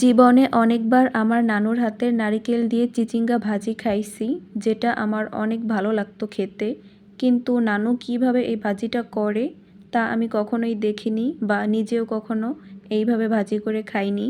জীবনে অনেকবার আমার নানুর হাতের নারিকেল দিয়ে চিচিঙ্গা ভাজি খাইছি, যেটা আমার অনেক ভালো লাগতো খেতে। কিন্তু নানু কীভাবে এই ভাজিটা করে, তা আমি কখনোই দেখিনি বা নিজেও কখনো এইভাবে ভাজি করে খাইনি।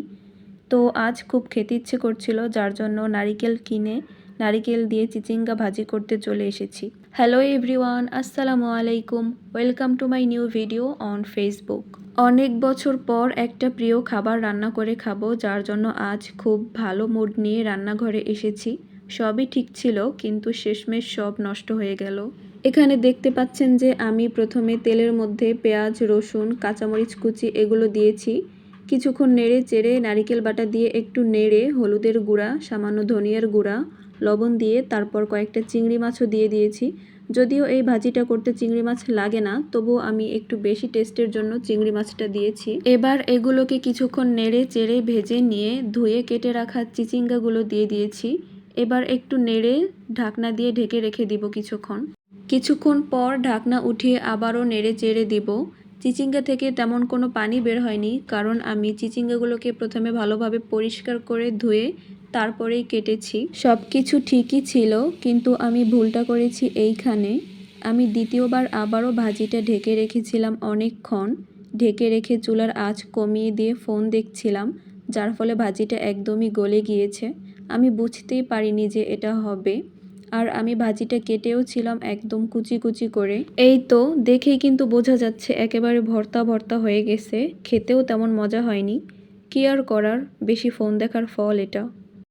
তো আজ খুব খেতে ইচ্ছে করছিল, যার জন্য নারিকেল কিনে নারিকেল দিয়ে চিচিঙ্গা ভাজি করতে চলে এসেছি। হ্যালো এভরিওয়ান আসসালামু আলাইকুম। Welcome to my new video on Facebook অনেক বছর পর একটা প্রিয় খাবার রান্না করে খাব, যার জন্য আজ খুব ভালো মুড নিয়ে রান্নাঘরে এসেছি। সবই ঠিক ছিল, কিন্তু শেষমেশ সব নষ্ট হয়ে গেল। এখানে দেখতে পাচ্ছেন যে আমি প্রথমে তেলের মধ্যে পেঁয়াজ, রসুন, কাঁচামরিচ কুচি এগুলো দিয়েছি। কিছুক্ষণ নেড়ে চেড়ে নারিকেল বাটা দিয়ে একটু নেড়ে হলুদের গুঁড়া, সামান্য ধনিয়ার গুঁড়া লবণ দিয়ে তারপর কয়েকটা চিংড়ি মাছও দিয়ে দিয়েছি। যদিও এই ভাজিটা করতে চিংড়ি মাছ লাগে না, তবুও আমি একটু বেশি টেস্টের জন্য চিংড়ি মাছটা দিয়েছি। এবার এগুলোকে কিছুক্ষণ নেড়ে চেড়ে ভেজে নিয়ে ধুয়ে কেটে রাখা চিচিঙ্গাগুলো দিয়ে দিয়েছি। এবার একটু নেড়ে ঢাকনা দিয়ে ঢেকে রেখে দিব কিছুক্ষণ। কিছুক্ষণ পর ঢাকনা উঠিয়ে আবারও নেড়ে চেড়ে দিব। চিচিঙ্গা থেকে তেমন কোনো পানি বের হয়নি, কারণ আমি চিচিঙ্গাগুলোকে প্রথমে ভালোভাবে পরিষ্কার করে ধুয়ে তারপরেই কেটেছি। সব কিছু ঠিকই ছিল, কিন্তু আমি ভুলটা করেছি এইখানে। আমি দ্বিতীয়বার আবারও ভাজিটা ঢেকে রেখেছিলাম অনেকক্ষণ। ঢেকে রেখে চুলার আঁচ কমিয়ে দিয়ে ফোন দেখছিলাম, যার ফলে ভাজিটা একদমই গলে গিয়েছে। আমি বুঝতেই পারিনি যে এটা হবে। আর আমি ভাজিটা কেটেও ছিলাম একদম কুচি কুচি করে। এই তো, দেখেই কিন্তু বোঝা যাচ্ছে একেবারে ভর্তা ভর্তা হয়ে গেছে। খেতেও তেমন মজা হয়নি। কি আর করার, বেশি ফোন দেখার ফল এটা।